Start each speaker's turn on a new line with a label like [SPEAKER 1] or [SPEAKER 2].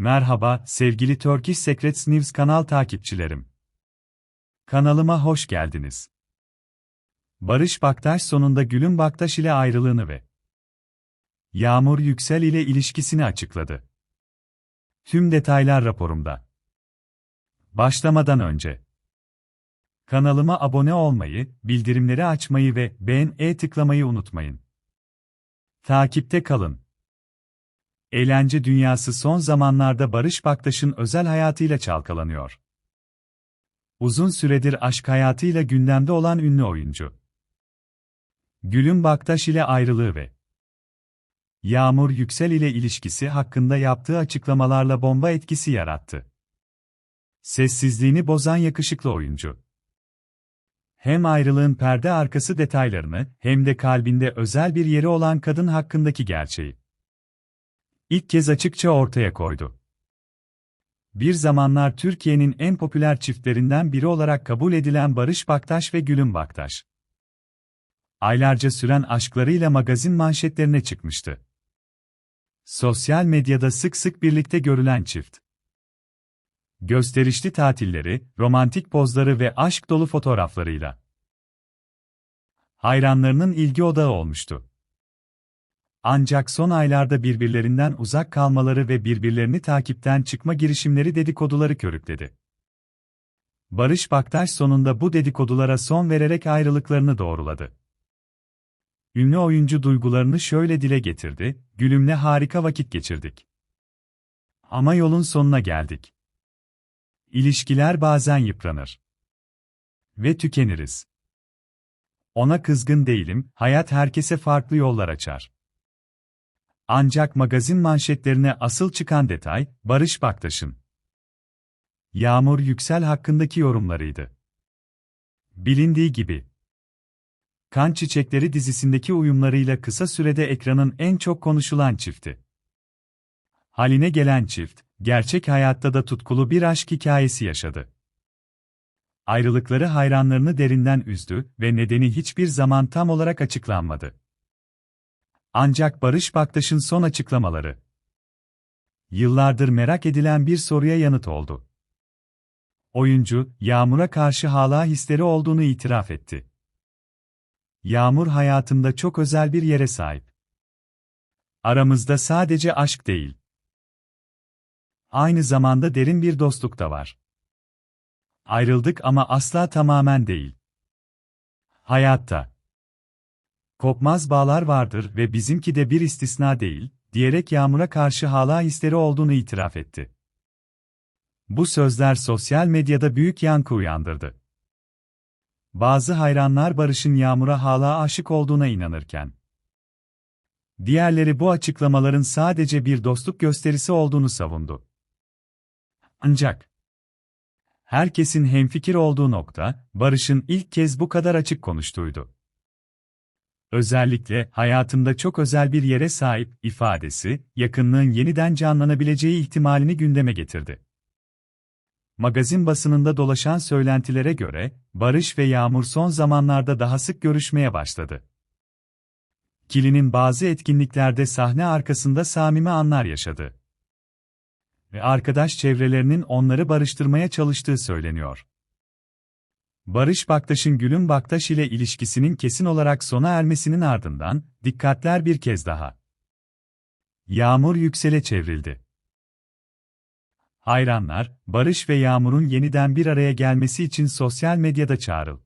[SPEAKER 1] Merhaba sevgili Turkish Secrets News kanal takipçilerim. Kanalıma hoş geldiniz. Barış Baktaş sonunda Gülün Baktaş ile ayrılığını ve Yağmur Yüksel ile ilişkisini açıkladı. Tüm detaylar raporumda. Başlamadan önce kanalıma abone olmayı, bildirimleri açmayı ve beğen-e tıklamayı unutmayın. Takipte kalın. Eğlence dünyası son zamanlarda Barış Baktaş'ın özel hayatıyla çalkalanıyor. Uzun süredir aşk hayatıyla gündemde olan ünlü oyuncu. Gülün Baktaş ile ayrılığı ve Yağmur Yüksel ile ilişkisi hakkında yaptığı açıklamalarla bomba etkisi yarattı. Sessizliğini bozan yakışıklı oyuncu. Hem ayrılığın perde arkası detaylarını hem de kalbinde özel bir yeri olan kadın hakkındaki gerçeği ilk kez açıkça ortaya koydu. Bir zamanlar Türkiye'nin en popüler çiftlerinden biri olarak kabul edilen Barış Baktaş ve Gülün Baktaş. Aylarca süren aşklarıyla magazin manşetlerine çıkmıştı. Sosyal medyada sık sık birlikte görülen çift. Gösterişli tatilleri, romantik pozları ve aşk dolu fotoğraflarıyla hayranlarının ilgi odağı olmuştu. Ancak son aylarda birbirlerinden uzak kalmaları ve birbirlerini takipten çıkma girişimleri dedikoduları körükledi. Barış Baktaş sonunda bu dedikodulara son vererek ayrılıklarını doğruladı. Ünlü oyuncu duygularını şöyle dile getirdi, gülümle harika vakit geçirdik. Ama yolun sonuna geldik. İlişkiler bazen yıpranır. Ve tükeniriz. Ona kızgın değilim, hayat herkese farklı yollar açar. Ancak magazin manşetlerine asıl çıkan detay, Barış Baktaş'ın Yağmur Yüksel hakkındaki yorumlarıydı. Bilindiği gibi, Kan Çiçekleri dizisindeki uyumlarıyla kısa sürede ekranın en çok konuşulan çifti. Haline gelen çift, gerçek hayatta da tutkulu bir aşk hikayesi yaşadı. Ayrılıkları hayranlarını derinden üzdü ve nedeni hiçbir zaman tam olarak açıklanmadı. Ancak Barış Baktaş'ın son açıklamaları yıllardır merak edilen bir soruya yanıt oldu. Oyuncu, Yağmur'a karşı hala hisleri olduğunu itiraf etti. Yağmur hayatımda çok özel bir yere sahip. Aramızda sadece aşk değil. Aynı zamanda derin bir dostluk da var. Ayrıldık ama asla tamamen değil. Hayatta kopmaz bağlar vardır ve bizimki de bir istisna değil, diyerek Yağmur'a karşı hala hisleri olduğunu itiraf etti. Bu sözler sosyal medyada büyük yankı uyandırdı. Bazı hayranlar Barış'ın Yağmur'a hala aşık olduğuna inanırken, diğerleri bu açıklamaların sadece bir dostluk gösterisi olduğunu savundu. Ancak, herkesin hemfikir olduğu nokta, Barış'ın ilk kez bu kadar açık konuştuğuydu. Özellikle hayatımda çok özel bir yere sahip ifadesi, yakınlığın yeniden canlanabileceği ihtimalini gündeme getirdi. Magazin basınında dolaşan söylentilere göre, Barış ve Yağmur son zamanlarda daha sık görüşmeye başladı. Kili'nin bazı etkinliklerde sahne arkasında samimi anlar yaşadı. Ve arkadaş çevrelerinin onları barıştırmaya çalıştığı söyleniyor. Barış Baktaş'ın Gülün Baktaş ile ilişkisinin kesin olarak sona ermesinin ardından, dikkatler bir kez daha. Yağmur yüksele çevrildi. Hayranlar, Barış ve Yağmur'un yeniden bir araya gelmesi için sosyal medyada çağrıl.